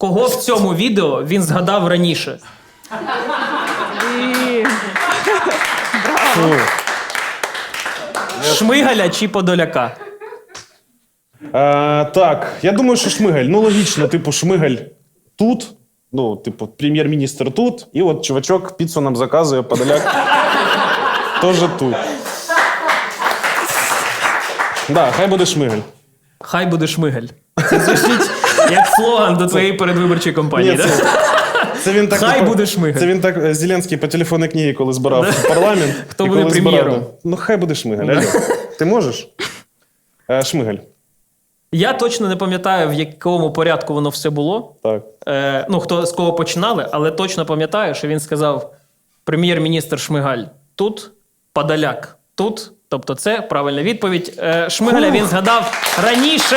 Кого в цьому відео він згадав раніше? Фу. Шмигаля чи Подоляка? А, так, я думаю, що Шмигаль. Ну, логічно, типу, Шмигаль тут. Ну, типу, прем'єр-міністр тут, і от чувачок піцу нам заказує, подоляк теж тут. Да, хай буде Шмигаль. Хай буде Шмигаль. Це звучить як слоган до твоєї передвиборчої кампанії. Ні, це, це він так, Хай буде Шмигаль. Це він так е, Зеленський по телефонній книгі, коли збирав парламент. Хто і буде коли збирав, прем'єром? Ну, хай буде Шмигаль. алло. Ти можеш? Е, Шмигаль. Я точно не пам'ятаю, в якому порядку воно все було. Так. Е, ну, хто з кого починали, але точно пам'ятаю, що він сказав: прем'єр-міністр Шмигаль тут, Подоляк тут. Тобто, це правильна відповідь. Е, Шмигаля він згадав раніше.